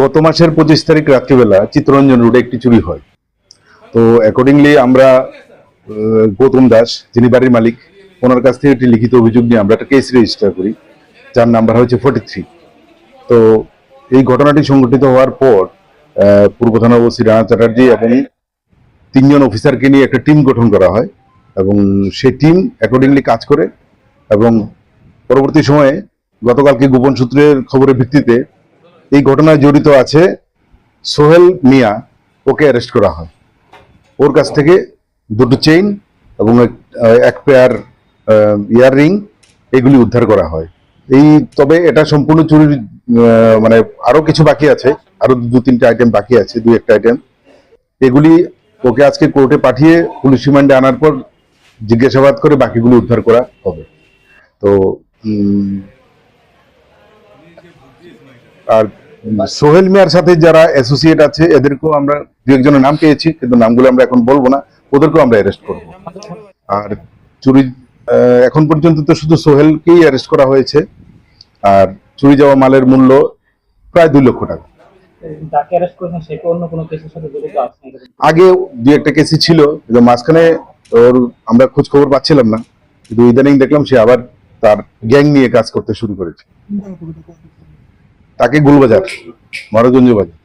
গত মাসের পঁচিশ তারিখ রাত্রিবেলা চিত্তরঞ্জন রোডে একটি চুরি হয়। তো অ্যাকর্ডিংলি আমরা গৌতম দাস, যিনি বাড়ির মালিক, ওনার কাছ থেকে একটি লিখিত অভিযোগ নিয়ে আমরা একটা কেস রেজিস্টার করি, যার নাম্বার হচ্ছে ফোর্টি থ্রি তো এই ঘটনাটি সংঘটিত হওয়ার পর পূর্ব থানা ওসি রানা চ্যাটার্জি এবং তিনজন অফিসারকে নিয়ে একটা টিম গঠন করা হয় এবং সেই টিম অ্যাকর্ডিংলি কাজ করে এবং পরবর্তী সময়ে গতকালকে গোপন সূত্রের খবরের ভিত্তিতে এই ঘটনায় জড়িত আছে সোহেল মিয়া, ওকে অ্যারেস্ট করা হয়। ওর কাছ থেকে দুটো চেইন এবং এক- পেয়ার ইয়াররিং এগুলি উদ্ধার করা হয়। এই, তবে এটা সম্পূর্ণ চুরির মানে আরও কিছু বাকি আছে, আরও দু, তিনটা আইটেম বাকি আছে দুই একটা আইটেম এগুলি ওকে আজকে কোর্টে পাঠিয়ে পুলিশ রিমান্ডে আনার পর জিজ্ঞাসাবাদ করে বাকিগুলো উদ্ধার করা হবে। তো আর সোহেল মিয়ার সাথে যারা অ্যাসোসিয়েট আছে এদেরকেও আমরা দু একজনের নাম পেয়েছি কিন্তু নামগুলো আমরা এখন বলব না ওদেরকেও আমরা অ্যারেস্ট করব। আর চুরি এখন পর্যন্ত তো শুধু সোহেলকেই অ্যারেস্ট করা হয়েছে আর চুরি যাওয়া মালের মূল্য প্রায় দুই লক্ষ টাকা। আগে দুই একটা কেসই ছিল কিন্তু মাঝখানে ওর আমরা খোঁজ খবর পাচ্ছিলাম না কিন্তু ইদানিং দেখলাম সে আবার তার গ্যাং নিয়ে কাজ করতে শুরু করেছে। তাকে গুলবাজার মহারাজগঞ্জ বাজার।